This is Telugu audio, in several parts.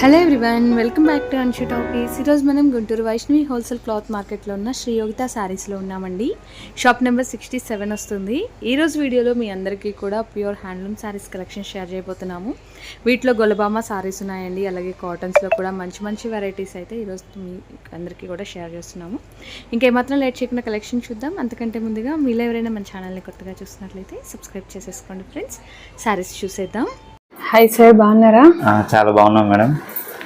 Hello everyone welcome back to Anshu talkies ఈరోజు మనం గుంటూరు వైష్ణవి హోల్సేల్ క్లాత్ మార్కెట్లో ఉన్న శ్రీయోగిత శారీస్లో ఉన్నామండి. షాప్ నెంబర్ సిక్స్టీ సెవెన్ వస్తుంది ఈరోజు వీడియోలో మీ అందరికీ కూడా pure handloom saris collection share చేయబోతున్నాము. వీటిలో గొలబామ శారీస్ ఉన్నాయండి అలాగే కాటన్స్లో కూడా మంచి మంచి వెరైటీస్ అయితే ఈరోజు మీ అందరికీ కూడా షేర్ చేస్తున్నాము. ఇంకేమాత్రం లేట్ చేయకుండా కలెక్షన్ చూద్దాం. అంతకంటే ముందుగా మీలో ఎవరైనా మన ఛానల్ని కొత్తగా చూసినట్లయితే సబ్స్క్రైబ్ చేసేసుకోండి ఫ్రెండ్స్ శారీస్ చూసేద్దాం. హాయ్ సార్ బాగున్నారా? చాలా బాగున్నాం మేడం.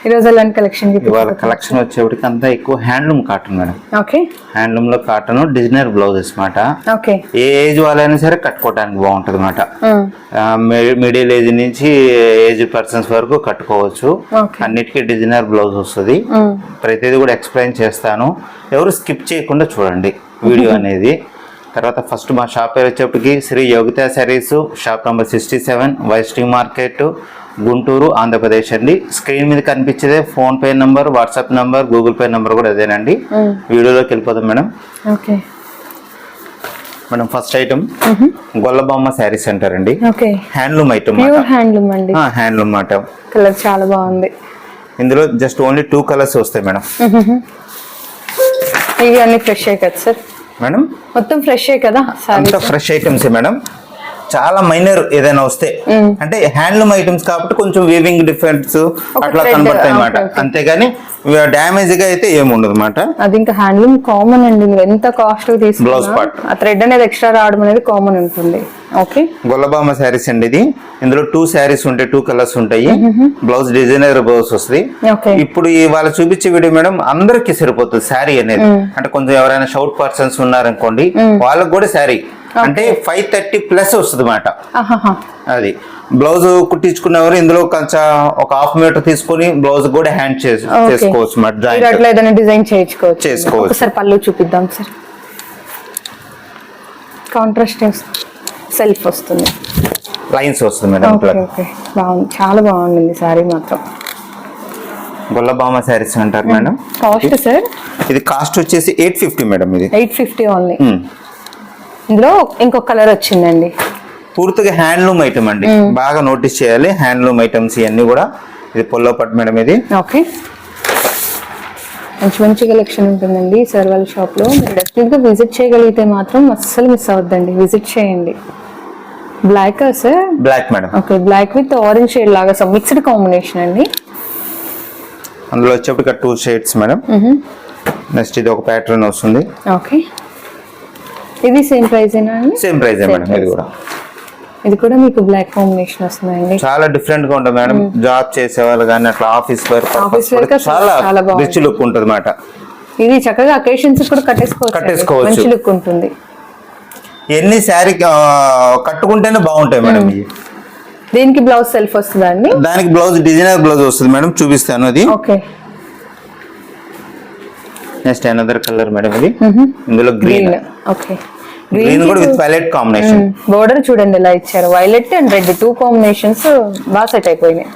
ఈరోజు ఎలాంటి కలెక్షన్ ఇవాళ కలెక్షన్ వచ్చేప్పటికి అంతా ఎక్కువ హ్యాండ్లూమ్ కాటన్ మేడం. ఓకే హ్యాండ్లూమ్లో కాటన్ డిజైనర్ బ్లౌజెస్ మాట. ఓకే ఏ ఏజ్ వాళ్ళైనా సరే కట్టుకోవడానికి బాగుంటుంది అనమాట మిడిల్ ఏజ్ నుంచి ఏజ్ పర్సన్స్ వరకు కట్టుకోవచ్చు. అన్నిటికీ డిజైనర్ బ్లౌజ్ వస్తుంది. ప్రతిదీ కూడా ఎక్స్ప్లెయిన్ చేస్తాను. ఎవరు స్కిప్ చేయకుండా చూడండి వీడియో అనేది. తర్వాత ఫస్ట్ మా షాప్ పేరు వచ్చేప్పటికి Shri Yogitha saris shop number sixty seven వైస్టీ market Guntur Andhra Pradesh అండి. స్క్రీన్ మీద కనిపించేదే PhonePe number WhatsApp number Google Pay number కూడా అదేనండి. వీడియోలోకి వెళ్ళిపోతాం madam. Okay. Madam first item Gollabomma sari centre అండి. ఓకే. హ్యాండ్లూమ్ ఐటమ్ హ్యాండ్లూమ్ అండి. హ్యాండ్లూమ్ మాట. కలర్ చాలా బాగుంది. ఇందులో జస్ట్ ఓన్లీ టూ కలర్స్ వస్తాయి మేడం. ఇవి అన్ని ఫ్రెష్ కదా సార్? మేడం? మొత్తం ఫ్రెష్ కదా అంతా ఫ్రెష్ ఐటమ్స్ మేడం. చాలా మైనర్ ఏదైనా వస్తే. అంటే హ్యాండ్లూమ్ ఐటమ్స్ కాబట్టి కొంచెం వీవింగ్ డిఫరెన్స్ అట్లా కనబడతాయి అన్నమాట. Okay. అంతేగాని డ్యామేజ్గా అయితే ఏముండదు అనమాట అది ఇంకా హ్యాండ్లూమ్ కామన్ అండి. ఎంత కాస్ట్ తీసుకున్నా part. ఆ థ్రెడ్ అనేది ఎక్స్ట్రా రావడం అనేది కామన్ ఉంటుంది. ఓకే. గొల్లబామ శారీస్ అండి ఇది. ఇందులో టూ శారీస్ ఉంటాయి టూ కలర్స్ ఉంటాయి. బ్లౌజ్ డిజైనర్ బ్లౌజ్ వస్తుంది. ఇప్పుడు ఈ వాళ్ళు చూపించే వీడియో మేడం అందరికి సరిపోతుంది శారీ అనేది. అంటే కొంచెం ఎవరైనా షౌట్ పర్సన్స్ ఉన్నారనుకోండి వాళ్ళకి కూడా శారీ. అంటే ఫైవ్ థర్టీ ప్లస్ వస్తుంది అన్నమాట ఆహాహా. అది. బ్లౌజ్ కుట్టించుకున్నవారు ఇందులో కొంచెం ఒక హాఫ్ మీటర్ తీసుకొని బ్లౌజ్ కూడా హ్యాండ్. చేసుకోవచ్చు డిజైన్ చేసుకోవచ్చు. పళ్ళు చూపిద్దాం సార్. కాంట్రాస్ట్ సెల్ఫ్ వస్తుంది. లైన్స్ వస్తుంది మేడం ఓకే బాగుంది. చాలా బాగుంది సారీ మాత్రం. గొల్లబామ శారీస్ అంటారు మేడం. Cost sir? ఇది కాస్ట్ వచ్చేసి ఎయిట్ ఫిఫ్టీ మేడం ఇది. Eight fifty only. ఇందులో ఇంకొక కలర్ వచ్చిందండి. పూర్తిగా హ్యాండ్లూమ్ ఐటమ్ అండి. బాగా నోటీస్ చేయాలి. హ్యాండ్లూమ్ ఐటమ్స్ ఇవన్నీ కూడా. ఇది పొల్లో పట్టు మేడం ఇది. ఓకే. మంచి మంచి కలెక్షన్ ఉంటుందండి సార్ వాళ్ళ షాప్లో మీరు డెఫినెట్గా విజిట్ చేయగలిగితే మాత్రం అస్సలు మిస్ అవ్వద్దండి. విజిట్ చేయండి. Black sir black madam okay black with orange shade లాగా సో మిక్స్డ్ కాంబినేషన్ అండి. అందులో వచ్చేప్పటికి టూ షేడ్స్ మేడం నెక్స్ట్ ఇది ఒక ప్యాటర్న్ వస్తుంది. ఓకే ఇది సేమ్ ప్రైస్ ఏనా అండి? సేమ్ ప్రైస్ మేడం ఇది కూడా. ఇది కూడా మీకు బ్లాక్ కాంబినేషన్ వస్తుందండి చాలా డిఫరెంట్గా ఉంటుంది మేడం. జాబ్ చేసే వాళ్ళు కానీ అట్లా ఆఫీస్ వేర్ Office wear కి అసలు చాలా. రిచ్ లుక్ ఉంటుంది అన్నమాట ఇది చక్కగా అకేషన్స్ కూడా కట్టేసుకోవచ్చు. కట్టేసుకోవచ్చు. మంచి లుక్ ఉంటుంది. ఎన్ని శారీ కట్టుకుంటేనే బాగుంటాయి మేడం ఇవి. దీనికి బ్లౌజ్ సెల్ఫ్ వస్తుందా అండి? దానికి బ్లౌజ్ డిజైనర్ బ్లౌజ్ వస్తుంది మేడం. చూపిస్తాను అది. Okay. Next another colour madam ఇది. ఇందులో గ్రీన్ ఓకే. గ్రీన్ కూడా విత్ వైలెట్ కాంబినేషన్ బోర్డర్ చూడండి ఎలా ఇచ్చారు. Violet and red two combinations బాగా సెట్ అయిపోయినాయి.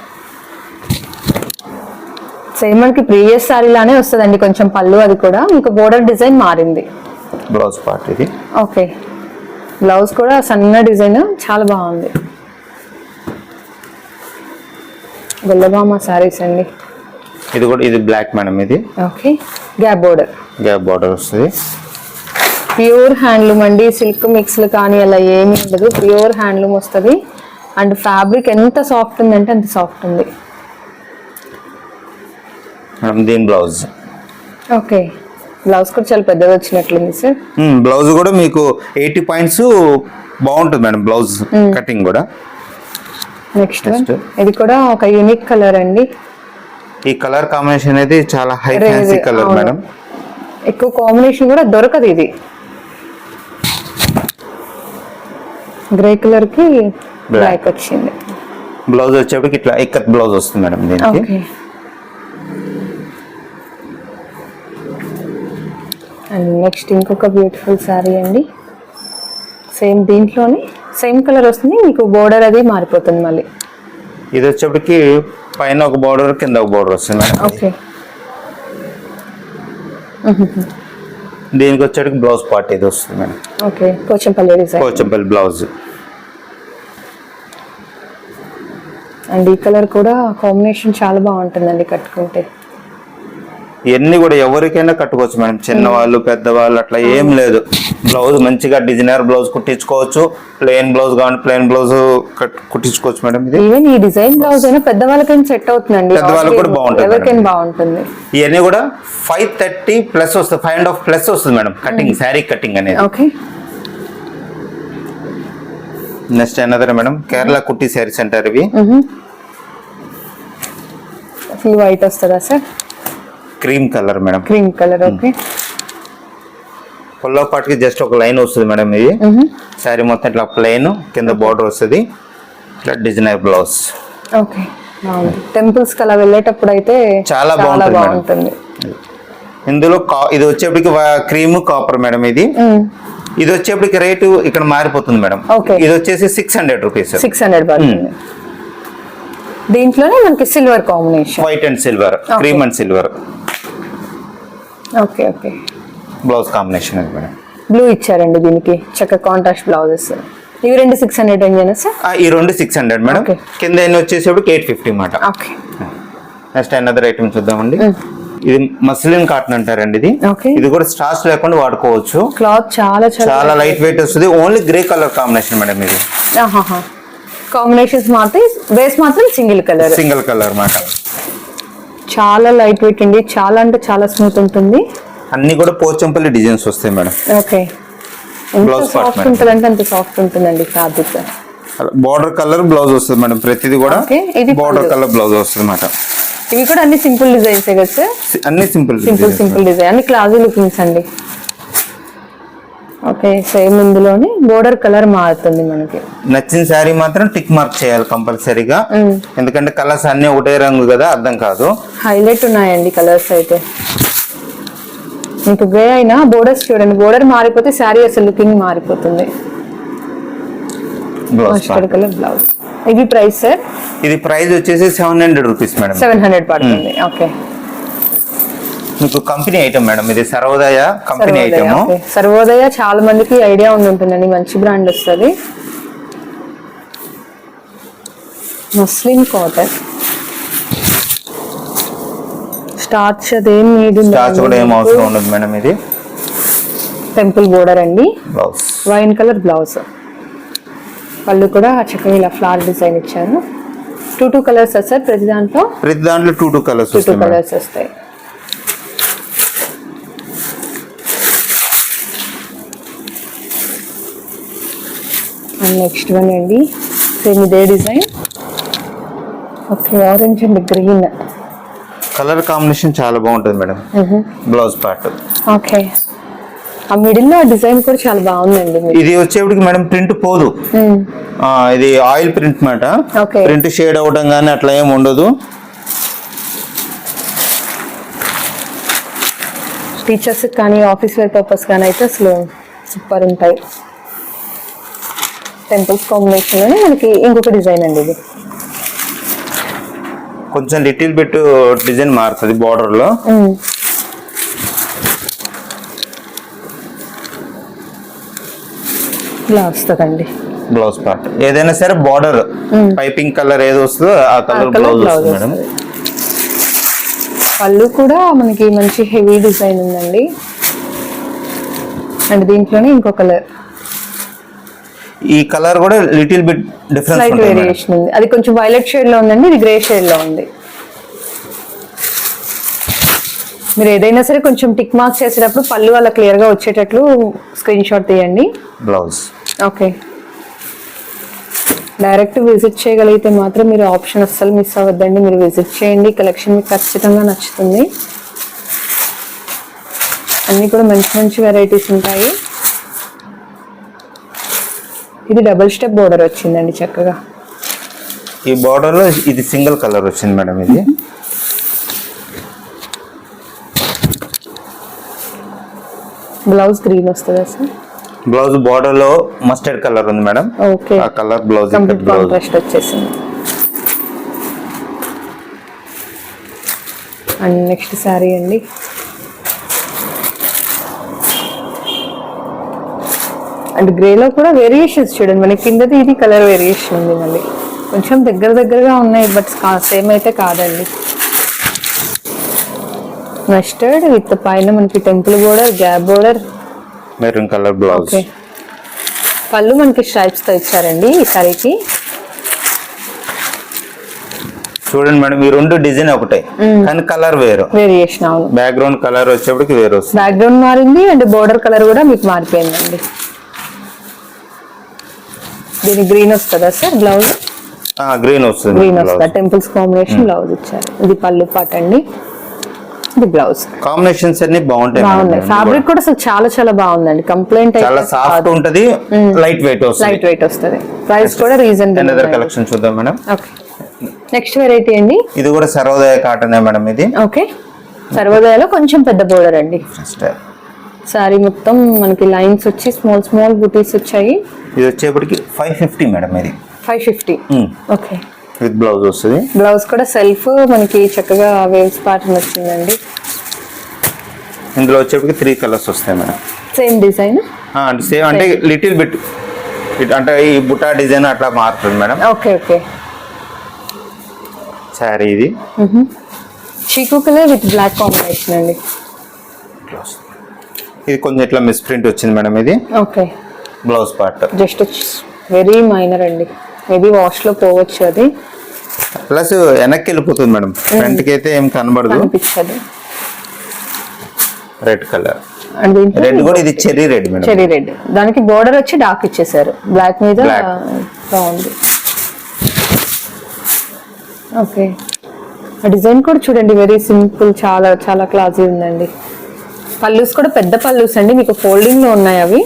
సేమ్ మనకి ప్రీవియస్ సారీ లానే వస్తుందండి కొంచెం పళ్ళు అది కూడా. మీకు బోర్డర్ డిజైన్ మారింది. బ్లౌజ్ పార్ట్ ఇది. ఓకే బ్లౌజ్ కూడా సన్న డిజైన్ చాలా బాగుంది. గొల్లబామ సారీస్ అండి. ఇది కూడా ఇది బ్లాక్ మేడం ఇది. Okay gap border gap border వస్తుంది. ప్యూర్ హ్యాండ్లూమ్ అండి. సిల్క్ మిక్స్లు కానీ అలా ఏమీ ఉండదు. ప్యూర్ హ్యాండ్లూమ్ వస్తుంది. అండ్ ఫ్యాబ్రిక్ ఎంత సాఫ్ట్ ఉందంటే అంత సాఫ్ట్ ఉంది. దీని బ్లౌజ్. ఓకే. బ్లౌజ్ కూడా చాలా పెద్దది వచ్చినట్లుంది సార్. బ్లౌజ్ కూడా మీకు ఎయిటీ పాయింట్స్ బాగుంటుంది మేడం బ్లౌజ్ కటింగ్ కూడా. నెక్స్ట్. ఇది కూడా ఒక యూనిక్ కలర్ అండి. ఈ కలర్ కాంబినేషన్ అనేది చాలా హై ఫ్యాన్సీ కలర్. మేడం. ఎక్కువ కాంబినేషన్ కూడా దొరకదు ఇది. గ్రే కలర్కి బ్లాక్ వచ్చింది. బ్లౌజ్ వచ్చేప్పటికి ఇట్లా ఇక్కత్ బ్లౌజ్ వస్తుంది మేడం దీనికి. అండ్ నెక్స్ట్ ఇంకొక బ్యూటిఫుల్ శారీ అండి. సేమ్ దీంట్లోనే సేమ్ కలర్ వస్తుంది మీకు బోర్డర్ అది మారిపోతుంది మళ్ళీ. ఇది వచ్చేప్పటికి పైన ఒక బార్డర్ కింద ఒక బార్డర్ వస్తుంది మేడం. ఓకే దీనికి వచ్చేటికి బ్లౌజ్ పార్ట్ ఇది వస్తుంది madam. Okay Pochampally design blouse. And ఈ కలర్ కూడా కాంబినేషన్ చాలా బాగుంటుందండి కట్టుకుంటే. ఇవన్నీ కూడా ఎవరికైనా కట్టుకోవచ్చు మేడం. చిన్నవాళ్ళు పెద్దవాళ్ళు అట్లా ఏం లేదు. బ్లౌజ్ మంచిగా డిజైనర్ బ్లౌజ్ కుట్టించుకోవచ్చు. ప్లెయిన్ బ్లౌజ్ కావాలి ప్లెయిన్ బ్లౌజ్ కుట్టించుకోవచ్చు మేడం ఇది. ఈవెన్ ఈ డిజైన్ బ్లౌజ్ అయినా పెద్దవాళ్ళకైనా సెట్ అవుతుందండి. పెద్దవాళ్ళకి కూడా బాగుంటుంది ఎవరికైనా. బాగుంటుంది. ఇవన్నీ కూడా ఫైవ్ థర్టీ ప్లస్ వస్తుంది ఫైవ్ అండ్ హాఫ్ ప్లస్ వస్తుంది మేడం. కటింగ్ శారీ కటింగ్ అనేది. Okay next another madam. Kerala కుట్టి శారీస్ అంటారు ఇవి. ఫుల్ వైట్ వస్తుందా sir cream colour madam. Cream colour okay. పొల్లో పాటుకి జస్ట్ ఒక లైన్ వస్తుంది మేడం ఇది. శారీ మొత్తం ఇట్లా ప్లెయిన్ కింద బార్డర్ వస్తుంది. ఇట్లా డిజైనర్ బ్లౌజ్. ఓకే. టెంపుల్స్ అలా వెళ్ళేటప్పుడు అయితే చాలా బాగుంటుంది ఇందులో ఇది వచ్చేప్పటికి క్రీమ్ కాపర్ మేడం ఇది. ఇది వచ్చేప్పటికి రేటు ఇక్కడ మారిపోతుంది మేడం. ఇది వచ్చేసి six hundred rupees six hundred దీంట్లోనే మనకి silver combination. White and silver cream and silver okay okay blouse combination అది మేడం. బ్లూ ఇచ్చారండి దీనికి. చక్క కాంట్రాస్ట్ బ్లౌజెస్ ఇవి రెండు సిక్స్ హండ్రెడ్ రేంజ్ సార్? ఆ, ఈ రెండు సిక్స్ హండ్రెడ్ మేడం. కింద ఎన్ని వచ్చేసేప్పటికి ఎయిట్ ఫిఫ్టీ మాట. ఓకే నెక్స్ట్ అనదర్ ఐటమ్ చూద్దామండి. ఇది మస్లిన్ కాటన్ అంటారండి ఇది. ఇది కూడా స్టార్చ్ లేకుండా వాడుకోవచ్చు. క్లాత్ చాలా చాలా లైట్ వెయిట్ వస్తుంది. Only grey colour combination madam ఇది. కాంబినేషన్స్ మాత్రం బేస్ మాత్రం సింగిల్ కలర్. సింగిల్ కలర్ మాట. చాలా లైట్ వెయిట్ అండి. చాలా అంటే చాలా స్మూత్ ఉంటుంది. అన్ని కూడా పోచంపల్లి డిజైన్స్ వస్తాయి మేడం. ఓకే. ఎంత part, సాఫ్ట్. ఉంటుందంటే అంత సాఫ్ట్ ఉంటుందండి ఫ్యాబ్రిక్ బార్డర్ కలర్ బ్లౌజ్ వస్తుంది మేడం. ప్రతిది కూడా బార్డర్. కలర్ బ్లౌజ్ వస్తుంది అన్నమాట ఇవి కూడా అన్ని సింపుల్ డిజైన్స్ కదా సార్ అన్ని సింపుల్ సింపుల్ సింపుల్ డిజైన్ అన్ని క్లాజీ లుకింగ్స్ అండి. ఓకే సేమ్ ఇందులోనే బోర్డర్ కలర్ మారుతుంది మనకి. నచ్చిన శారీ మాత్రం టిక్ మార్క్ చేయాలి కంపల్సరీగా. ఎందుకంటే కలర్స్ అన్ని ఒకటే రంగు కదా అర్థం కాదు. హైలైట్ ఉన్నాయండి కలర్స్ అయితే. మీకు గ్రే అయినా బోర్డర్స్ చూడండి బోర్డర్ మారిపోతే శారీ అసలు లుకింగ్ మారిపోతుంది. బ్లౌజ్ మస్టర్డ్ కలర్ బ్లౌజ్ ఇది ప్రైస్ సార్ ఇది ప్రైస్ వచ్చేసి seven hundred rupees madam seven hundred పడుతుంది. ఓకే మీకు కంపెనీ ఐటమ్ మేడం ఇది సర్వోదయ కంపెనీ ఐటమ్. సర్వోదయ చాలా మందికి ఐడియా ఉంటుందండి మంచి బ్రాండ్ వస్తుంది. ముస్లిం కాటన్. స్టార్చ్ అదేం నీడు స్టార్చ్ కూడా ఏం అవసరం ఉండదు మేడం ఇది. టెంపుల్ బోర్డర్ అండి. బ్లౌజ్. Wine colour blouse. పళ్ళు కూడా చక్కగా ఇలా ఫ్లవర్ డిజైన్ ఇచ్చారు. టూ టూ కలర్స్ సార్ ప్రతి దాంట్లో ప్రతి దాంట్లో two two colours two two వస్తాయి కలర్స్ వస్తాయి. అండ్ నెక్స్ట్ వన్ అండి. సేమ్ ఇదే design. Okay orange and green. Colour combination చాలా బాగుంటుంది మేడం. Blouse part okay. ఆ మిడిల్లో డిజైన్ కూడా చాలా బాగుందండి. ఇది వచ్చేప్పటికి మేడం ప్రింట్ పోదు. ఇది ఆయిల్ ప్రింట్ మాట. ప్రింట్ షేడ్ అవడం కానీ అట్లా ఏం ఉండదు. టీచర్స్ కానీ ఆఫీస్ వేర్ పర్పస్ కానీ అయితే అసలు సూపర్ ఉంటాయి. టెంపుల్స్ కాంబినేషన్లోనే మనకి ఇంకొక డిజైన్ అండి ఇది. కొంచెం లిటిల్ బిట్ డిజైన్ మారుతుంది బార్డర్లో. మ్మ్. ఇలా వస్తుందండి బ్లౌజ్ పార్ట్ ఏదైనా సరే బార్డర్ పైపింగ్ కలర్ ఏది వస్తుందో ఆ కలర్ బ్లౌజ్ వస్తుంది మేడం. పళ్ళు కూడా మనకి మంచి హెవీ డిజైన్ ఉందండి. అండ్ దీంట్లోనే ఇంకో కలర్ ఈ కలర్ కూడా little bit difference light. Variation ఉంది. అది కొంచెం వైలెట్ షేడ్లో ఉందండి ఇది గ్రే షేడ్లో ఉంది. మీరు ఏదైనా సరే కొంచెం టిక్ మార్క్ చేసేటప్పుడు పళ్ళు అలా క్లియర్గా వచ్చేటట్లు స్క్రీన్ షాట్ తీయండి. బ్లౌజ్ ఓకే డైరెక్ట్ విజిట్ చేయగలిగితే మాత్రం మీరు ఆప్షన్ అస్సలు మిస్ అవ్వద్దండి. మీరు విజిట్ చేయండి. కలెక్షన్ మీకు ఖచ్చితంగా నచ్చుతుంది. అన్నీ కూడా మంచి మంచి వెరైటీస్ ఉంటాయి. ఇది డబుల్ స్టెప్ బోర్డర్ వచ్చిందండి చక్కగా. ఈ బార్డర్లో ఇది సింగిల్ కలర్ వచ్చింది మేడం ఇది. బ్లౌజ్ గ్రీన్ వస్తుందా సార్? బ్లౌజ్ బార్డర్లో మస్టర్డ్ కలర్ ఉంది మేడం. ఓకే ఆ colour blouse complete blouse contrast వచ్చేసింది. అండ్ నెక్స్ట్ శారీ అండి. అండ్ గ్రేలో కూడా వేరియేషన్స్ చూడండి. మనకి కిందది ఇది కలర్ వేరియేషన్ ఉంది మళ్ళీ. కొంచెం దగ్గర దగ్గరగా ఉన్నాయి బట్ సేమ్ అయితే కాదండి. మస్టర్డ్ విత్ పైన మనకి temple border gap border. Maroon colour blouse. Okay. పళ్ళు మనకి స్ట్రైప్స్తో ఇచ్చారండి ఈ సారీకి. చూడండి మేడం ఈ రెండు డిజైన్ ఒకటే. కానీ కలర్ వేరు. వేరియేషన్ అవును. బ్యాక్గ్రౌండ్ కలర్ వచ్చేప్పటికి వేరు బ్యాక్గ్రౌండ్ మారింది అండ్ బోర్డర్ కలర్ కూడా మీకు మారిపోయిందండి. దీని గ్రీన్ వస్తుందా సార్? బ్లౌజ్ గ్రీన్ వస్తుంది. గ్రీన్ వస్తుందా? టెంపుల్స్ కాంబినేషన్ బ్లౌజ్ ఇచ్చారు. ఇది పళ్ళు పాట అండి. ఇది బ్లౌజ్ కాంబినేషన్స్ అన్ని బాగుంటాయి. బాగుంది ఫ్యాబ్రిక్ కూడా అసలు చాలా చాలా బాగుందండి. కంప్లైంట్ చాలా సాఫ్ట్ ఉంటది లైట్ వెయిట్ వస్తుంది. లైట్ వెయిట్ వస్తుంది ప్రైస్ కూడా రీజనబుల్ అనదర్ కలెక్షన్ చూద్దాం మేడం. ఓకే నెక్స్ట్ వెరైటీ అండి? ఇది కూడా సర్వోదయ కాటన్ మేడం ఇది. ఓకే సర్వోదయలో కొంచెం పెద్ద బోర్డర్ అండి. సారీ మొత్తం మనకి లైన్స్ వచ్చి స్మాల్ స్మాల్ బుటీస్ వచ్చాయి. ఇది వచ్చేప్పటికి ఫైవ్ ఫిఫ్టీ మేడం ఇది. Five fifty okay with blouse వస్తుంది. బ్లౌజ్ కూడా సెల్ఫ్ మనకి చక్కగా వేవ్స్ ప్యాటర్న్ వచ్చిందండి. ఇందులో వచ్చేప్పటికి త్రీ కలర్స్ వస్తాయి మేడం సేమ్ డిజైన్ అంటే సేమ్ అంటే లిటిల్ బిట్ అంటే ఈ బుటా డిజైన్ అట్లా మారుతుంది మేడం ఓకే ఓకే శారీ ఇది. చీకు కలర్ విత్ బ్లాక్ కాంబినేషన్ అండి. ఇది కొంచెం ఇట్లా మిస్ ప్రింట్ వచ్చింది మేడం ఇది. Okay blouse part. Just very minor అండి. మేబీ వాష్లో పోవచ్చు అది. ప్లస్ వెనక్కి వెళ్ళిపోతుంది మేడం. ఫ్రంట్కి అయితే ఏం కనబడదు. అనిపించదు రెడ్ కలర్. రెడ్ కూడా ఇది cherry red madam. Cherry red దానికి బోర్డర్ వచ్చి డార్క్ ఇచ్చేసారు. బ్లాక్ మీద. బాగుంది. ఓకే ఆ డిజైన్ కూడా చూడండి. వెరీ సింపుల్ చాలా చాలా క్లాసీ ఉందండి. పల్లూస్ కూడా పెద్ద పల్లూస్ అండి. మీకు ఫోల్డింగ్లో ఉన్నాయి అవి.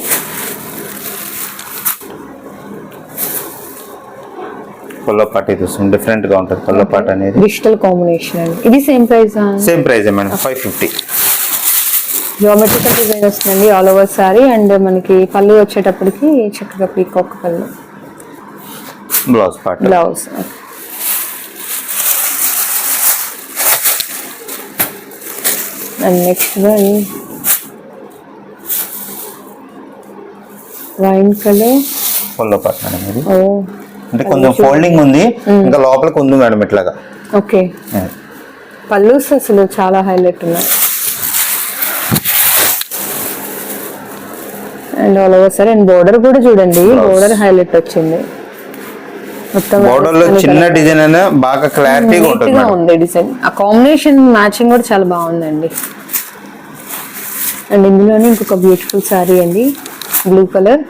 పొల్లో పాట ఇది వస్తుంది. డిఫరెంట్గా ఉంటుంది. పొల్లో పాట అనేది. డిజిటల్ కాంబినేషన్ అండి. ఇది same price same price madam. Five fifty geometrical design వస్తుందండి ఆల్ ఓవర్ సారీ అండ్ మనకి పళ్ళు వచ్చేటప్పటికి చక్కగా పీకాక్ పళ్ళు. Blouse part blouse and next one wine colour madam ఇది ఓ అంటే కొంచెం ఫోల్డింగ్ ఉంది. ఇంకా లోపలికి ఉంది మేడం ఇట్లాగా. ఓకే. పల్లూస్ అసలు చాలా హైలైట్ ఉన్నాయి and all over sari and border కూడా చూడండి. బోర్డర్ హైలైట్ వచ్చింది. బోర్డర్లో చిన్న డిజైన్ అయినా బాగా క్లారిటీగా ఉంటుంది ఉంది డిజైన్. ఆ కాంబినేషన్ మ్యాచింగ్ కూడా చాలా బాగుందండి. అండ్ ఇందులోనే ఇంకొక బ్యూటిఫుల్ శారీ అండి. బ్లూ కలర్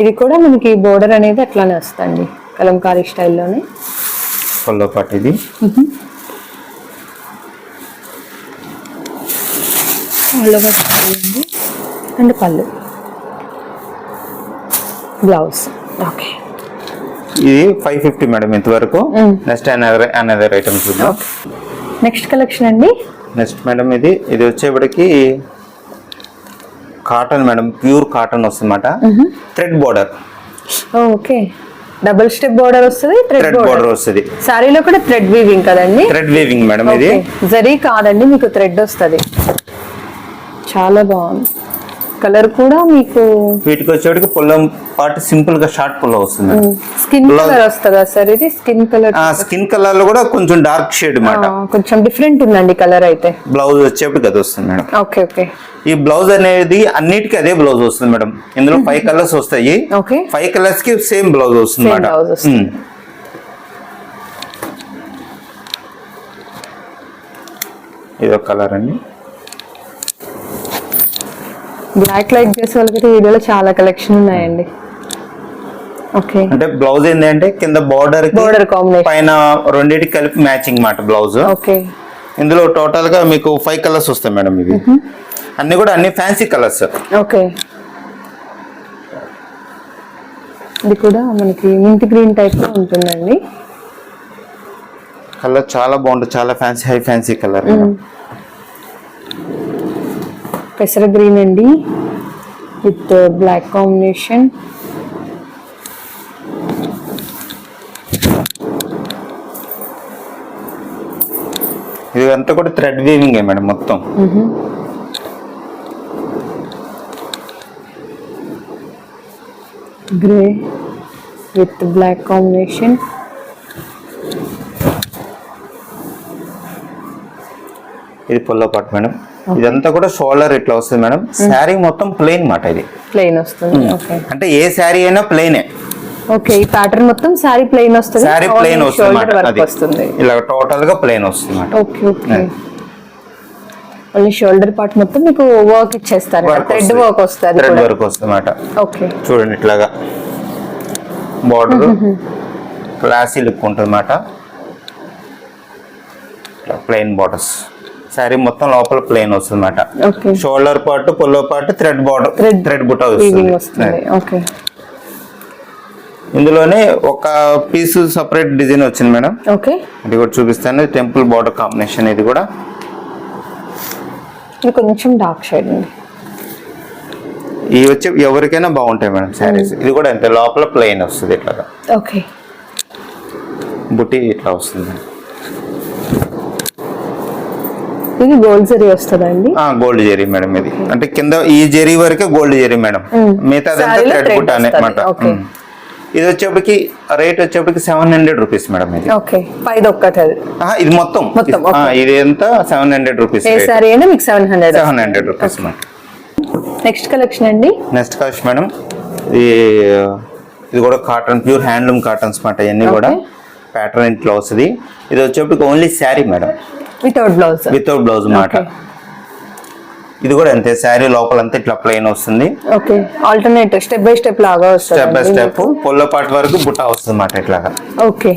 ఇది కూడా మనకి బోర్డర్ అనేది అట్లానే వస్తుంది కలంకారీ స్టైల్లోనే. పొల్లో పాట ఇది. And pallu blouse. ఓకే. ఇది ఫైవ్ ఫిఫ్టీ మేడం ఇంతవరకు. నెక్స్ట్ అనదర్ అనదర్ ఐటమ్ చూద్దాం. నెక్స్ట్ కలెక్షన్ అండి. నెక్స్ట్ మేడం ఇది ఇది వచ్చేప్పటికి కాటన్ మేడం ప్యూర్ కాటన్ వస్తుందన్నమాట. Thread border. Okay. Double step border వస్తుంది థ్రెడ్ బోర్డర్. వస్తుంది. శారీలో కూడా థ్రెడ్ వీవింగ్ కదండి? థ్రెడ్ వీవింగ్ మేడం ఇది. జరీ కాదండి మీకు థ్రెడ్ వస్తుంది. చాలా బాగుంది. కలర్ కూడా మీకు వీటికి వచ్చేటికి పొల్లం పార్ట్ సింపుల్గా షార్ట్ పొల్ల వస్తుంది. స్కిన్. కలర్ వస్తుందా సార్ ఇది? స్కిన్ కలర్ ఆ స్కిన్ కలర్లో కూడా కొంచెం డార్క్ షేడ్ మాట. కొంచెం డిఫరెంట్ ఉందండి కలర్ అయితే. బ్లౌజ్ వచ్చేప్పటికి అది వస్తుంది మేడం. Okay okay. ఈ బ్లౌజ్ అనేది అన్నిటికీ అదే బ్లౌజ్ వస్తుంది మేడం. ఇందులో ఫైవ్ కలర్స్ వస్తాయి. ఓకే. ఫైవ్ కలర్స్కి సేమ్ బ్లౌజ్ వస్తుంది మేడం. ఇది కలర్ అండి. బ్లాక్ లైక్ చేసే వాళ్ళకైతే వీడియోలో చాలా కలెక్షన్ ఉన్నాయండి. ఓకే అంటే బ్లౌజ్ ఏంటంటే కింద బార్డర్ Border combination. పైన రెండింటికి కలిపి మ్యాచింగ్ మాట బ్లౌజ్ ఓకే ఇందులో టోటల్గా మీకు ఫైవ్ కలర్స్ వస్తాయి మేడం ఇవి. అన్ని కూడా అన్ని ఫ్యాన్సీ కలర్స్ ఓకే ఇది కూడా మనకి మింట్ గ్రీన్ టైప్లో ఉంటుందండి. కలర్ చాలా బాగుంటుంది. చాలా ఫ్యాన్సీ హై ఫ్యాన్సీ కలర్ పెసర గ్రీన్ అండి విత్ బ్లాక్ కాంబినేషన్. ఇది అంతా కూడా థ్రెడ్ వీవింగ్ మేడం మొత్తం. Grey with black combination. ఇది పొల్లో పాట్ మేడం. ఇదంతా కూడా షోల్డర్ ఇట్లా వస్తుంది మేడం. శారీ మొత్తం ప్లెయిన్ మాట ఇది. ప్లెయిన్ వస్తుంది. ఓకే అంటే ఏ శారీ అయినా ప్లెయినే. ఓకే ఈ ప్యాటర్న్ మొత్తం సారీ ప్లెయిన్ వస్తుంది. ప్లెయిన్ ఇలా టోటల్గా ప్లెయిన్ వస్తుంది మాట. Okay okay only shoulder part మొత్తం మీకు వర్క్ ఇచ్చేస్తారు. థ్రెడ్ వర్క్ వస్తుంది. థ్రెడ్ వర్క్ వస్తుంది మాట. ఓకే చూడండి ఇట్లాగా. బార్డర్ క్లాసీ లుక్ ఉంటుంది ప్లెయిన్ బార్డర్స్ శారీ మొత్తం లోపల ప్లెయిన్ వస్తుంది మాట ఓకే షోల్డర్ పార్ట్ పొల్లో పార్ట్ థ్రెడ్ బార్డర్ థ్రెడ్ బుట్ట వస్తుంది. ఇందులోనే ఒక పీస్ సపరేట్ డిజైన్ వచ్చింది మేడం. ఓకే ఇది కూడా చూపిస్తాను. టెంపుల్ బార్డర్ కాంబినేషన్ ఇది కూడా. ఇది కొంచెం డార్క్ షేడ్ అండి. ఇవి వచ్చి ఎవరికైనా బాగుంటాయి మేడం శారీస్ ఇది కూడా అంతే లోపల ప్లెయిన్ వస్తుంది ఇట్లాగా. ఓకే బుట్టి ఇట్లా వస్తుంది. ఇది గోల్డ్ జరీ వస్తుందండి. గోల్డ్ జెరీ మేడం ఇది. అంటే కింద ఈ జెరీ వరకే గోల్డ్ జెరీ మేడం. మిగతా థ్రెడ్ బుట్ట. అనమాట. ఇది వచ్చేప్పటికి రేట్ వచ్చేప్పటికి సెవెన్ హండ్రెడ్ రూపీస్ మేడం ఇది. ఓకే పైది ఒక్కటి ఇది మొత్తం. ఇది ఎంత? సెవెన్ హండ్రెడ్ రూపీస్ సారీ అయినా మీకు seven hundred seven hundred rupees madam. Next collection అండి. Next cost madam. ఇది ఇది కూడా కాటన్ ప్యూర్ హ్యాండ్లూమ్ కాటన్స్ మాట ఇవన్నీ కూడా. ప్యాటర్న్ ఇంట్లో వస్తుంది ఇది వచ్చేప్పటికి only sari madam. Without blouse without blouse మాట. ఇది కూడా అంతే శారీ లోపలంతా ఇట్లా ప్లెయిన్ వస్తుంది. Okay alternate step by step లాగా స్టెప్ బై వస్తుంది స్టెప్ పొల్ల పాటు వరకు బుట్ట వస్తుంది మాట ఇట్లాగా. ఓకే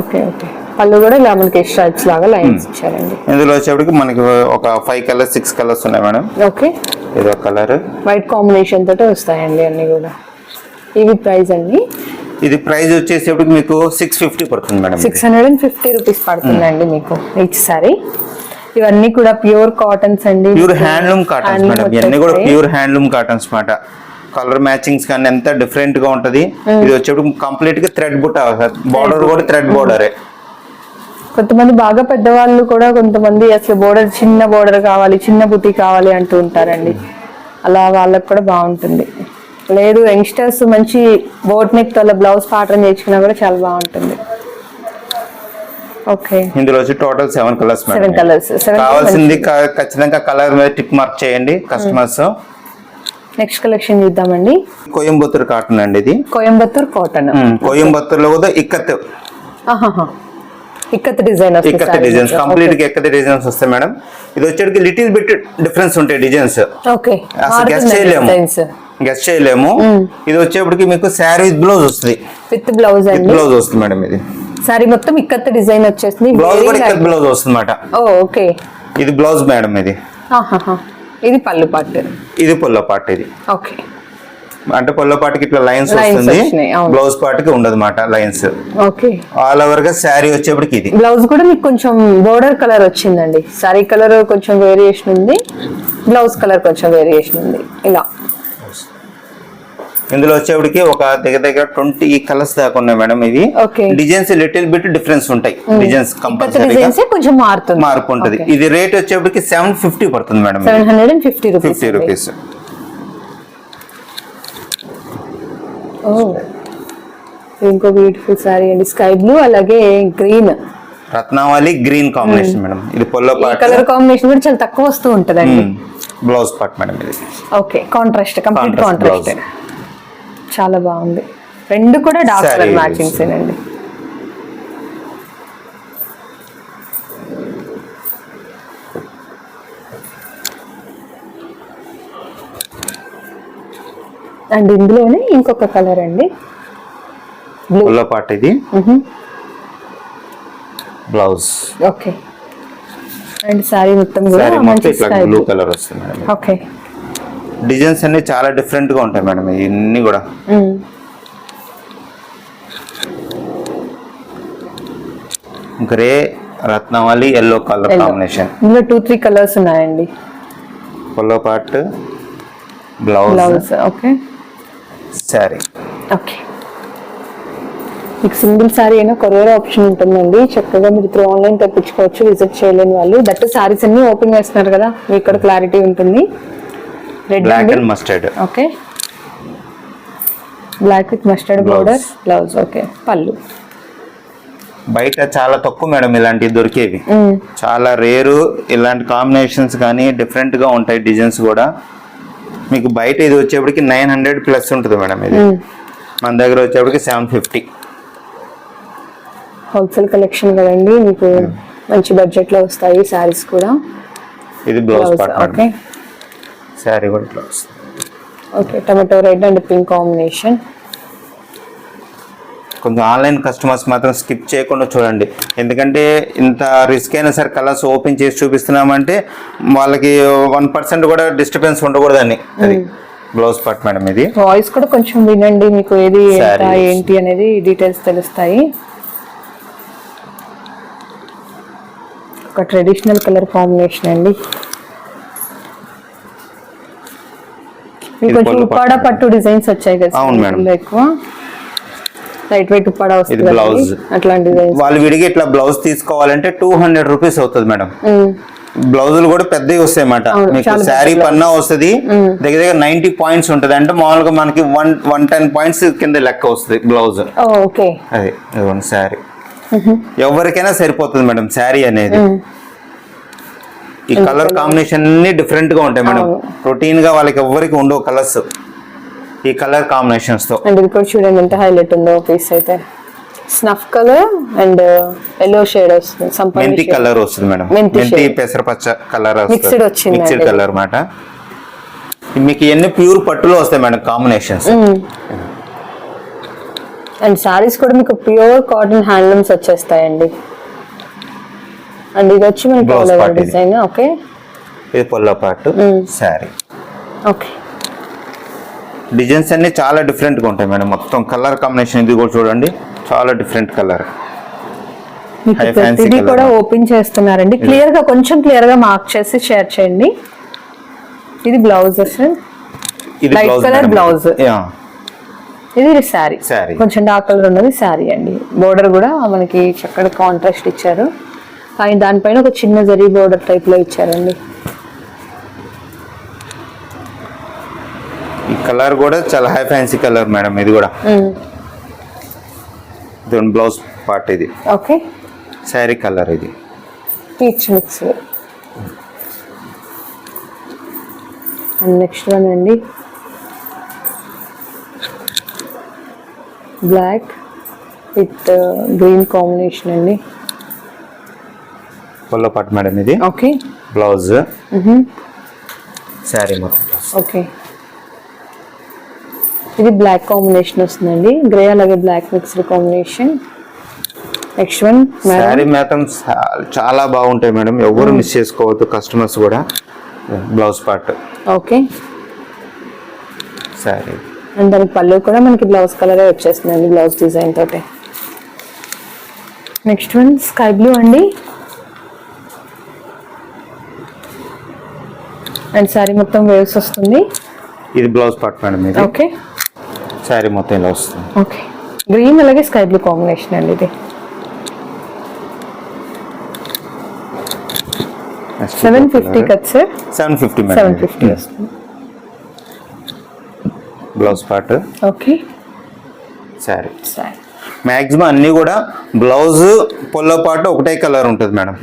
ఓకే ఓకే పళ్ళు కూడా ఇలా మనకి స్ట్రైప్స్ లాగా లైన్స్ ఇచ్చారండి. ఇందులో వచ్చేప్పటికి మనకి ఒక ఫైవ్ కలర్స్ సిక్స్ కలర్స్ ఉన్నాయి మేడం. ఓకే ఇది ఒక కలర్ వైట్ కాంబినేషన్ తోటి వస్తాయండి అన్ని కూడా. ఇవి ప్రైస్ అండి. ఇది ప్రైస్ వచ్చేసేపటికి మీకు సిక్స్ ఫిఫ్టీ పడుతుంది madam six hundred and fifty rupees పడుతుందండి మీకు ఈచ్ సారీ ఇవన్నీ కూడా ప్యూర్ కాటన్స్ అండి. Pure handloom cottons madam. ఇవన్నీ కూడా. ప్యూర్ హ్యాండ్లూమ్ కాటన్స్ మాట. కలర్ మ్యాచింగ్స్ కానీ ఎంత డిఫరెంట్గా ఉంటది. ఇది వచ్చేప్పుడు కంప్లీట్గా థ్రెడ్ బుట్ట బార్డర్ కూడా థ్రెడ్ బార్డరే కొంతమంది బాగా పెద్దవాళ్ళు కూడా కొంతమంది అసలు బోర్డర్ చిన్న బోర్డర్ కావాలి చిన్న బుట్టి కావాలి అంటూ ఉంటారండి. అలా వాళ్ళకి కూడా బాగుంటుంది. లేదు యంగ్స్టర్స్ మంచి బోట్ నెక్తో బ్లౌజ్ ప్యాటర్న్ చేయించుకున్నా కూడా చాలా బాగుంటుంది. ఓకే ఇందులో వచ్చి total seven colours seven colours కావాల్సింది ఖచ్చితంగా కలర్ మీద టిక్ మార్క్ చేయండి కస్టమర్స్ నెక్స్ట్ కలెక్షన్ చూద్దామండి. కోయంబత్తూర్ కాటన్ అండి ఇది. కోయంబత్తూర్ కాటన్ కోయంబత్తూర్లో కూడా ఇక్కత్. ఇక్కత్ డిజైన్ ఇక్కత్ డిజైన్స్ కంప్లీట్గా ఇక్కత్ డిజైన్స్ వస్తాయి మేడం ఇది వచ్చేటికి లిటిల్ బిట్ డిఫరెన్స్ ఉంటాయి డిజైన్స్ ఓకే అసలు గెస్ట్ చేయలేము. గెస్ట్ చేయలేము. ఇది వచ్చేప్పటికి మీకు శారీ విత్ బ్లౌజ్ వస్తుంది. విత్ బ్లౌజ్ విత్ బ్లౌజ్ వస్తుంది మేడం ఇది. సారీ మొత్తం ఇక్కత్ డిజైన్ వచ్చేసింది. బ్లౌజ్ కూడా ఇక్కత్ బ్లౌజ్ వస్తుంది ఓ ఓకే. ఇది బ్లౌజ్ మేడం ఇది. ఇది పళ్ళు పట్టు ఇది పొల్ల పాట ఇది. ఓకే. అంటే పొల్ల పాటకి ఇట్లా లైన్స్ వస్తుంది. బ్లౌజ్ పాటకి ఉండదు మాట లైన్స్. ఓకే. ఆల్ ఓవర్గా శారీ వచ్చేప్పటికి ఇది. బ్లౌజ్ కూడా మీకు కొంచెం బోర్డర్ కలర్ వచ్చిందండి. సారీ కలర్ కొంచెం వేరియేషన్ ఉంది. బ్లౌజ్ కలర్ కొంచెం వేరియేషన్ ఉంది. ఇలా. ఇందులో వచ్చేప్పటికి ఒక దగ్గర దగ్గర ట్వంటీ కలర్స్ దాకా ఉన్నాయి మేడం ఇవి. డిజైన్స్ లిటిల్ బిట్ డిఫరెన్స్ ఉంటాయి. డిజైన్స్ కంపల్సరీగా డిజైన్స్ కొంచెం మారుతుంది. మార్పు ఉంటుంది ఇది రేట్ వచ్చేప్పటికి సెవెన్ ఫిఫ్టీ పడుతుంది madam seven hundred and fifty rupees fifty rupees ఇంకో బ్యూటిఫుల్ సారీ అండి. స్కై బ్లూ అలాగే గ్రీన్ రత్నావళి గ్రీన్ కాంబినేషన్ మేడం. ఇది పొల్లో పాట్. కలర్ కాంబినేషన్ కూడా చాలా తక్కువ వస్తూ ఉంటుందండి. బ్లౌజ్ పార్ట్ మేడం ఇది. ఓకే. కాంట్రాస్ట్ కంప్లీట్ కాంట్రాస్ట్ చాలా బాగుంది. రెండు కూడా డార్క్ కలర్ మ్యాచింగ్స్ ఏనండి. అండ్ ఇందులోనే ఇంకొక కలర్ అండి. బ్లూ పార్ట్ ఇది. Blouse okay. అండ్ సారీ మొత్తం కూడా బ్లూ. కలర్ వస్తుంది. ఓకే. డిజైన్స్ అన్ని చాలా డిఫరెంట్గా ఉంటాయి మేడం ఇవన్నీ కూడా. గ్రే రత్నావళి ఎల్లో కలర్. కాంబినేషన్ ఇందులో టూ త్రీ కలర్స్ ఉన్నాయండి. పొల్లో part blouse blouse okay sari okay మీకు సింగిల్ సారీ అయినా కొరియర్ ఆప్షన్ ఉంటుందండి. చక్కగా మీరు త్రూ ఆన్లైన్ తెప్పించుకోవచ్చు విజిట్ చేయలేని వాళ్ళు. దట్ సారీస్ అన్ని ఓపెన్ చేస్తున్నారు కదా మీకు కూడా క్లారిటీ ఉంటుంది. Red black and mustard okay black with mustard. Border blouse okay pallu బయట చాలా తక్కువ మేడం ఇలాంటివి దొరికేవి. చాలా రేరు ఇలాంటి కాంబినేషన్స్ కానీ different గా ఉంటాయి డిజైన్స్ కూడా. మీకు బయట ఇది వచ్చేప్పటికి నైన్ హండ్రెడ్ ప్లస్ ఉంటుంది మేడం ఇది. మన దగ్గర వచ్చేప్పటికి సెవెన్ ఫిఫ్టీ. హోల్సేల్ కలెక్షన్ కదండి మీకు మంచి బడ్జెట్లో వస్తాయి సారీస్ కూడా. ఇది బ్లౌజ్ ఓకే శారీ కూడా blouse okay tomato red and pink combination. కొంచెం ఆన్లైన్ కస్టమర్స్ మాత్రం స్కిప్ చేయకుండా చూడండి. ఎందుకంటే ఇంత రిస్క్ అయినా సరే కలర్స్ ఓపెన్ చేసి చూపిస్తున్నామంటే వాళ్ళకి వన్ పర్సెంట్ కూడా డిస్టర్బెన్స్ ఉండకూడదని అది బ్లౌజ్ పార్ట్ మేడం ఇది. వాయిస్ కూడా కొంచెం వినండి మీకు ఏది. ఏంటి అనేది డీటెయిల్స్ తెలుస్తాయి. ఒక ట్రెడిషనల్ కలర్ కాంబినేషన్ అండి. మీకు ఇది కొంచెం పళ్ళు ఉప్పాడ పట్టు. డిజైన్స్ వచ్చాయి కదా అవును మేడం. ఎక్కువ. లైట్ వెయిట్ ఉప్పాడ వస్తుంది. కదండి, అట్లాంటి వాళ్ళు విడిగా ఇట్లా బ్లౌజ్ తీసుకోవాలంటే టూ హండ్రెడ్ రూపీస్ అవుతుంది మేడం. బ్లౌజులు కూడా పెద్దవి వస్తాయి అన్నమాట. మీకు శారీ పన్నా వస్తుంది దగ్గర దగ్గర నైన్టీ పాయింట్స్ ఉంటుంది. అంటే మామూలుగా మనకి వన్ వన్ టెన్ పాయింట్స్ కింద లెక్క వస్తుంది బ్లౌజ్. ఓకే. అది శారీ. ఎవరికైనా సరిపోతుంది మేడం శారీ అనేది. ఈ కలర్ కాంబినేషన్ అన్ని డిఫరెంట్గా ఉంటాయి మేడం. రొటీన్గా వాళ్ళకి ఎవరికి ఉండవు కలర్స్. ఈ కలర్ కాంబినేషన్స్తో అండ్ ఇది కూడా చూడండి ఎంత హైలైట్ ఉందో పీస్ అయితే. Snuff colour and yellow shade వస్తుంది మెంతి. కలర్ వస్తుంది మేడం. మెంతి. పెసరపచ్చ కలర్ Mixed వచ్చింది మిక్స్డ్. కలర్ మాట. మీకు ఇవన్నీ ప్యూర్ పట్టులో వస్తాయి మేడం కాంబినేషన్స్. అండ్ సారీస్ కూడా మీకు ప్యూర్ కాటన్ హ్యాండ్లూమ్స్ వచ్చేస్తాయండి. అండ్ ఇది వచ్చి మనకి ఇది. డిజైన్ ఓకే ఇది పొల్ల పాటు. శారీ. ఓకే డిజైన్స్ అన్ని చాలా డిఫరెంట్గా ఉంటాయి మేడం. మొత్తం కలర్ కాంబినేషన్ ఇది కూడా చూడండి. చాలా డిఫరెంట్ కలర్ colour. కూడా ఓపెన్ చేస్తున్నారండి. క్లియర్గా కొంచెం క్లియర్గా మార్క్ చేసి షేర్ చేయండి. ఇది బ్లౌజ్ ఇది Light బ్లౌజ్ ఇది శారీ. కొంచెం డార్క్ కలర్ ఉన్నది శారీ అండి. బోర్డర్ కూడా మనకి చక్కటి కాంట్రాస్ట్ ఇచ్చారు. కానీ దానిపైన ఒక చిన్న జరీ బోర్డర్ టైప్లో ఇచ్చారండి. ఈ కలర్ కూడా చాలా హై ఫ్యాన్సీ కలర్ మేడం ఇది కూడా. ఇది బ్లౌజ్ పార్ట్ ఇది. ఓకే. శారీ కలర్ ఇది. Peach mix and next one అండి. బ్లాక్ విత్ గ్రీన్ కాంబినేషన్ అండి. పొల్ల పార్ట్ మేడం ఇది. ఓకే. బ్లౌజ్. శారీ మొత్తం. ఓకే. ఇది బ్లాక్ కాంబినేషన్ వస్తుందండి. గ్రే అలాగే black mixed combination. Next one sari మాత్రం చా- చాలా బాగుంటాయి మేడం. ఎవరు మిస్ చేసుకోవద్దు కస్టమర్స్ కూడా. Blouse part. Okay. Sari. And దానికి పళ్ళు కూడా మనకి బ్లౌజ్ కలరే వచ్చేస్తుందండి బ్లౌజ్ డిజైన్ తోటి. నెక్స్ట్ వన్ స్కై బ్లూ అండి. అండ్ సారీ మొత్తం వేవ్స్ వస్తుంది. ఇది బ్లౌజ్ పార్ట్ మేడం ఇది. ఓకే. శారీ మొత్తం ఇలా వస్తుంది. ఓకే. గ్రీన్ అలాగే స్కై బ్లూ కాంబినేషన్ అండి ఇది. Seven fifty cut sir seven fifty seven fifty blouse part okay. Sari sari maximum అన్ని కూడా బ్లౌజ్ పొల్లో పాటు ఒకటే కలర్ ఉంటుంది మేడం.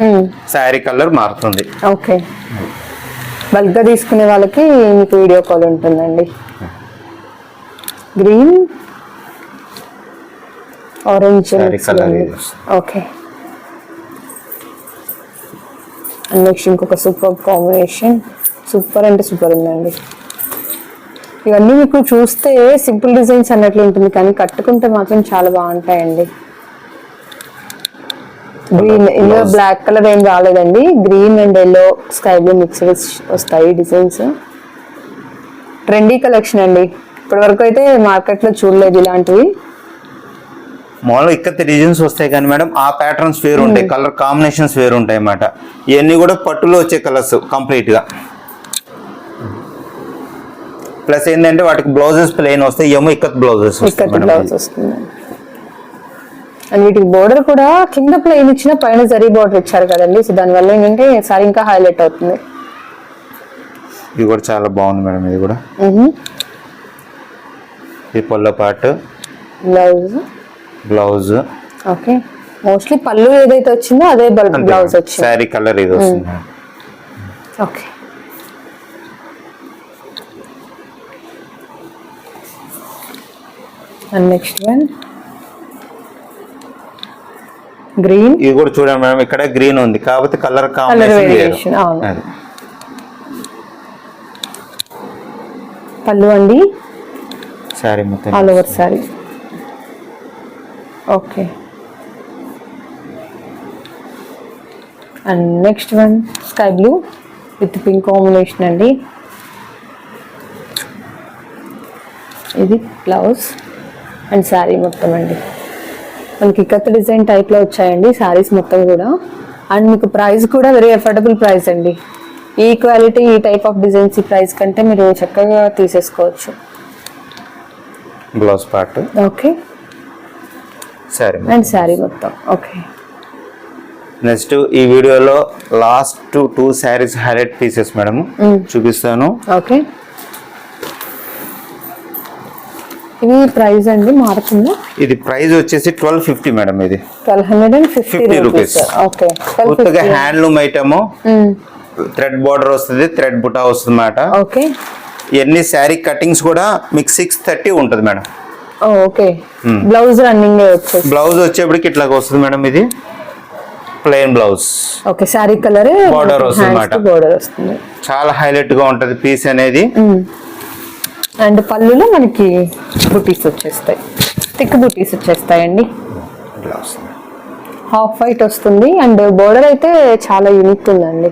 శారీ కలర్ మారుతుంది. ఓకే. బల్క్గా తీసుకునే వాళ్ళకి మీకు వీడియో కాల్ ఉంటుందండి. Green orange. ఓకే. నెక్స్ట్ ఇంకొక సూపర్ కాంబినేషన్. సూపర్ అంటే సూపర్ ఉందండి. ఇవన్నీ మీకు చూస్తే సింపుల్ డిజైన్స్ అన్నట్లు ఉంటుంది కానీ కట్టుకుంటే మాత్రం చాలా బాగుంటాయండి. గ్రీన్ ఇందులో. బ్లాక్ కలర్ ఏం రాలేదండి. Green and yellow sky blue mix వస్తాయి డిజైన్స్ ట్రెండీ కలెక్షన్ అండి. ఇప్పటి వరకు అయితే మార్కెట్లో చూడలేదు ఇలాంటివి. మామూలుగా ఇక్కడ డిజైన్స్ వస్తాయి కానీ మేడం ఆ ప్యాటర్న్స్ వేరు ఉంటాయి. కలర్ కాంబినేషన్స్ వేరు ఉంటాయి అన్నమాట. ఇవన్నీ కూడా పట్టులో వచ్చే కలర్స్ కంప్లీట్గా. ప్లస్ ఏంటంటే వాటికి బ్లౌజెస్ ప్లెయిన్ వస్తాయి. ఏమో ఇక్కత్ బ్లౌజెస్ వస్తుంది. అండ్ వీటికి బోర్డర్ కూడా కింద ప్లెయిన్ ఇచ్చిన పైన జరీ బోర్డర్ ఇచ్చారు కదండి. సో దానివల్ల ఏంటంటే సారీ ఇంకా హైలైట్ అవుతుంది. ఇది కూడా చాలా బాగుంది మేడం ఇది కూడా. మ్మ్. ఇది pallu part blouse blouse okay mostly pallu ఏదైతే వచ్చిందో అదే బ్లౌజ్ వచ్చింది. శారీ కలర్ ఇది వస్తుంది. Okay and next one green ఇది కూడా చూడండి మేడం ఇక్కడ గ్రీన్ ఉంది. కాకపోతే కలర్ కాంబినేషన్ పళ్ళు అండి? శారీ మొత్తం all over sari okay and next one sky blue with pink combination అండి. ఇది బ్లౌజ్ అండ్ శారీ మొత్తం అండి. మనకి కత్త డిజైన్ టైప్లో వచ్చాయండి శారీస్ మొత్తం కూడా. అండ్ మీకు ప్రైస్ కూడా వెరీ అఫోర్డబుల్ ప్రైస్ అండి. ఈ క్వాలిటీ ఈ టైప్ ఆఫ్ డిజైన్స్ ఈ ప్రైస్ కంటే మీరు చక్కగా తీసేసుకోవచ్చు. Blouse part okay sari and sari మొత్తం. ఓకే నెక్స్ట్ ఈ వీడియోలో last two saris highlight pieces madam చూపిస్తాను. ఓకే ఇవి ప్రైస్ అండి మారుతుందా ఇది ప్రైస్ వచ్చేసి ట్వెల్వ్ ఫిఫ్టీ మేడం ఇది. Twelve hundred and fifty 50 rupees. Okay కొత్తగా హ్యాండ్లూమ్ ఐటమ్. థ్రెడ్ బార్డర్ వస్తుంది థ్రెడ్ బుటా వస్తుంది అన్నమాట ఓకే. ఎన్ని శారీ కటింగ్స్ కూడా మీకు సిక్స్ థర్టీ ఉంటుంది madam. Okay. Blouse running blouse వచ్చేప్పటికి ఇట్లాగ వస్తుంది మేడం ఇది. Plain blouse. Okay sari colour Border వస్తుంది. బోర్డర్ వస్తుంది. చాలా హైలైట్గా ఉంటది పీస్ అనేది. అండ్ పళ్ళులో మనకి బుటీస్ వచ్చేస్తాయి. థిక్ బుటీస్ వచ్చేస్తాయండి. వస్తుంది హాఫ్ వైట్ వస్తుంది అండ్ బోర్డర్ అయితే చాలా యూనిక్ ఉందండి.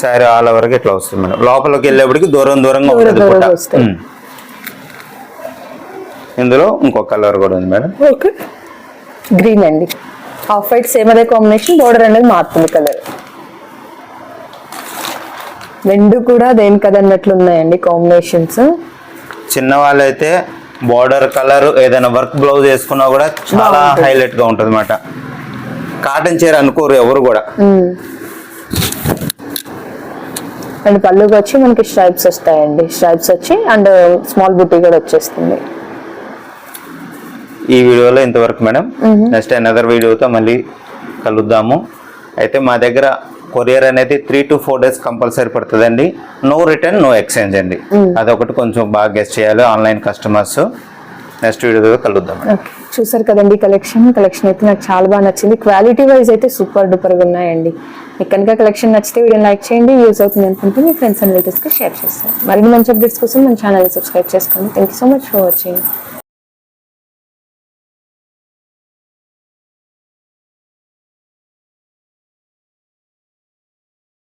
శారీ ఆల్ ఓవర్గా ఇట్లా వస్తుంది మేడం. లోపలికి వెళ్ళేప్పటికి దూరం దూరంగా ఉంటుంది. ఉమ్. ఇందులో ఇంకో కలర్ కూడా ఉంది మేడం. ఓకే. గ్రీన్ అండి. హాఫ్ వైట్ సేమ్ అదే కాంబినేషన్ బోర్డర్ అనేది మారుతుంది కలర్. రెండు కూడా దేని కదా అన్నట్లు ఉన్నాయండి కాంబినేషన్స్? చిన్న వాళ్ళైతే బార్డర్ కలర్ ఏదైనా వర్క్ బ్లౌజ్ వేసుకున్నా కూడా చాలా. హైలైట్గా ఉంటుంది అనమాట కాటన్ చీర అనుకోరు ఎవరు కూడా. అండ్ పళ్ళుకి వచ్చి మనకి స్ట్రైప్స్ వస్తాయండి. స్ట్రైప్స్ వచ్చి అండ్ స్మాల్ బుట్టి కూడా వచ్చేస్తుంది. ఈ వీడియోలో ఇంతవరకు మేడం. నెక్స్ట్ అనదర్ వీడియోతో మళ్ళీ కలుద్దాము. అయితే మా దగ్గర కొరియర్ అనేది three to four days compulsory పడుతుందండి. నో రిటర్న్ నో ఎక్స్చేంజ్ అండి. అదొకటి కొంచెం బాగా గెస్ట్ చేయాలి. ఆన్లైన్ కస్టమర్స్ నెక్స్ట్ వీడియోతో కలుద్దాం. చూసారు కదండి కలెక్షన్ కలెక్షన్ అయితే నాకు చాలా బాగా నచ్చింది. క్వాలిటీ వైజ్ అయితే సూపర్ డూపర్గా ఉన్నాయండి. మీకు కనుక కలెక్షన్ నచ్చితే వీడియో లైక్ చేయండి. యూస్ అవుతుంది అనుకుంటే మీ ఫ్రెండ్స్ అండ్ రిలేటివ్స్కి షేర్ చేస్తారు. మరిన్ని మంచి అప్డేట్స్ కోసం మన ఛానల్ సబ్స్క్రైబ్ చేసుకోండి. Thank you so much for watching